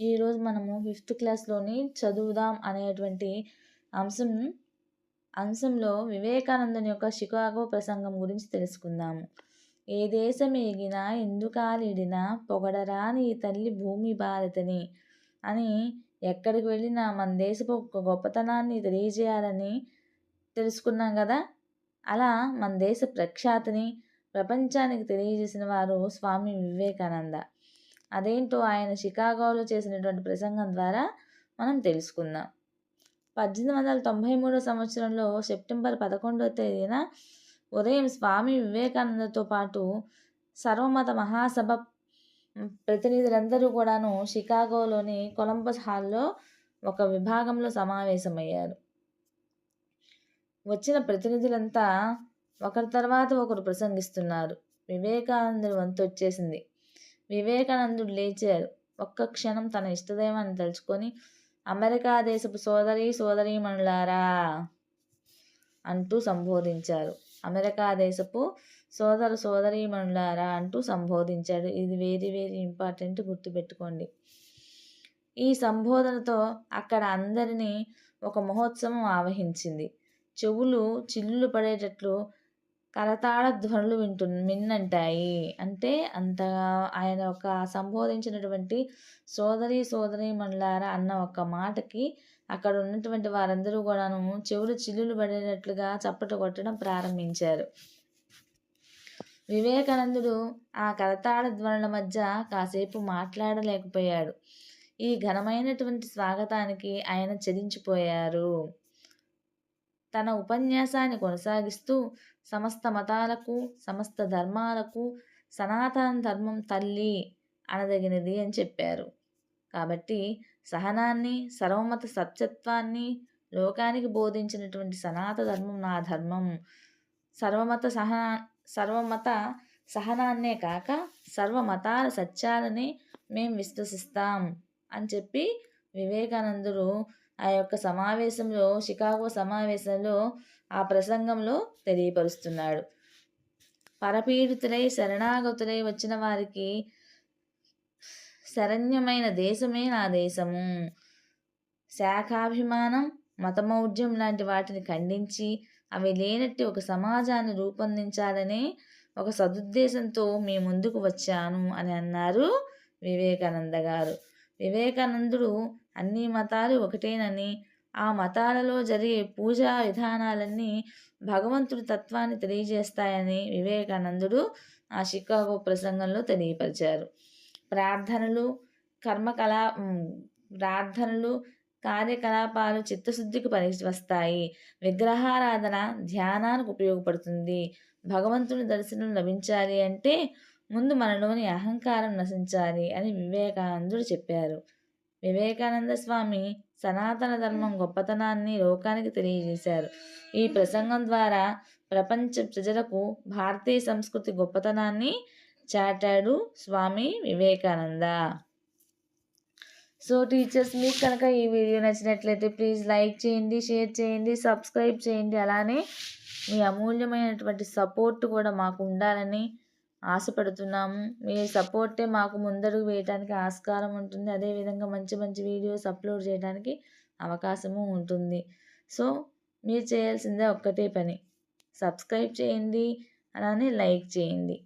ఈరోజు మనము ఫిఫ్త్ క్లాస్లోని చదువుదాం అనేటువంటి అంశం అంశంలో వివేకానందుని యొక్క షికాగో ప్రసంగం గురించి తెలుసుకుందాము ఏ దేశం ఎగినా ఎందుకాలిడినా పొగడరా నీ తల్లి భూమి భారతిని అని ఎక్కడికి వెళ్ళినా మన దేశపు గొప్పతనాన్ని తెలియజేయాలని తెలుసుకున్నాం కదా? అలా మన దేశ ప్రఖ్యాతిని ప్రపంచానికి తెలియజేసిన వారు స్వామి వివేకానంద. అదేంటో ఆయన షికాగోలో చేసినటువంటి ప్రసంగం ద్వారా మనం తెలుసుకుందాం. పద్దెనిమిది వందల తొంభై మూడో సంవత్సరంలో సెప్టెంబర్ పదకొండవ తేదీన ఉదయం స్వామి వివేకానందతో పాటు సర్వమత మహాసభ ప్రతినిధులందరూ కూడాను షికాగోలోని కొలంబస్ హాల్లో ఒక విభాగంలో సమావేశమయ్యారు. వచ్చిన ప్రతినిధులంతా ఒకరి తర్వాత ఒకరు ప్రసంగిస్తున్నారు. వివేకానందుని వంతు వచ్చేసింది. వివేకానందుడు లేచారు. ఒక్క క్షణం తన ఇష్టదైవాన్ని తలుచుకొని అమెరికా దేశపు సోదరి సోదరీమణులారా అంటూ సంబోధించారు. అమెరికా దేశపు సోదర సోదరీమణులారా అంటూ సంబోధించాడు. ఇది వెరీ వెరీ ఇంపార్టెంట్ గుర్తుపెట్టుకోండి. ఈ సంబోధనతో అక్కడ అందరినీ ఒక మహోత్సవం ఆవహించింది. చెవులు చిల్లులు పడేటట్లు కరతాళ ధ్వనులు వింటు మిన్నంటాయి. అంటే అంతగా ఆయన ఒక సంబోధించినటువంటి సోదరి సోదరి మనులారా అన్న ఒక మాటకి అక్కడ ఉన్నటువంటి వారందరూ కూడాను చెవులు చిల్లులు పడినట్లుగా చప్పట కొట్టడం ప్రారంభించారు. వివేకానందుడు ఆ కరతాళ ధ్వనుల మధ్య కాసేపు మాట్లాడలేకపోయాడు. ఈ ఘనమైనటువంటి స్వాగతానికి ఆయన చెదించిపోయారు. తన ఉపన్యాసాన్ని కొనసాగిస్తూ సమస్త మతాలకు సమస్త ధర్మాలకు సనాతన ధర్మం తల్లి అనదగినది అని చెప్పారు. కాబట్టి సహనాన్ని సర్వమత సత్యత్వాన్ని లోకానికి బోధించినటువంటి సనాత ధర్మం నా ధర్మం. సర్వమత సహనా సర్వమత సహనాన్నే కాక సర్వమతాల సత్యాలని మేము విశ్వసిస్తాం అని చెప్పి వివేకానందుడు ఆ యొక్క సమావేశంలో షికాగో సమావేశంలో ఆ ప్రసంగంలో తెలియపరుస్తున్నాడు. పరపీడితులై శరణాగతులై వచ్చిన వారికి శరణ్యమైన దేశమే నా దేశము. శాఖాభిమానం మతమౌఢ్యం లాంటి వాటిని ఖండించి అవి లేనట్టి ఒక సమాజాన్ని రూపొందించాలనే ఒక సదుద్దేశంతో మీ ముందుకు వచ్చాను అని అన్నారు వివేకానంద గారు. వివేకానందుడు అన్ని మతాలు ఒకటేనని ఆ మతాలలో జరిగే పూజా విధానాలన్నీ భగవంతుడి తత్వాన్ని తెలియజేస్తాయని వివేకానందుడు ఆ షికాగో ప్రసంగంలో తెలియపరిచారు. ప్రార్థనలు కర్మకలా ప్రార్థనలు కార్యకలాపాలు చిత్తశుద్ధికి పని వస్తాయి విగ్రహారాధన ధ్యానానికి ఉపయోగపడుతుంది. భగవంతుని దర్శనం లభించాలి అంటే ముందు మనలోని అహంకారం నశించాలి అని వివేకానందుడు చెప్పారు. వివేకానంద స్వామి సనాతన ధర్మం గొప్పతనాన్ని లోకానికి తెలియజేశారు. ఈ ప్రసంగం ద్వారా ప్రపంచ ప్రజలకు భారతీయ సంస్కృతి గొప్పతనాన్ని చాటాడు స్వామి వివేకానంద. సో టీచర్స్ మీకు కనుక ఈ వీడియో నచ్చినట్లయితే ప్లీజ్ లైక్ చేయండి షేర్ చేయండి సబ్స్క్రైబ్ చేయండి. అలానే మీ అమూల్యమైనటువంటి సపోర్ట్ కూడా మాకు ఉండాలని ఆశపడుతున్నాము. మీ సపోర్టే మాకు ముందడుగు వేయటానికి ఆస్కారం ఉంటుంది. అదేవిధంగా మంచి మంచి వీడియోస్ అప్లోడ్ చేయడానికి అవకాశము ఉంటుంది. సో మీరు చేయాల్సిందే ఒక్కటే పని. సబ్స్క్రైబ్ చేయండి. అలానే లైక్ చేయండి.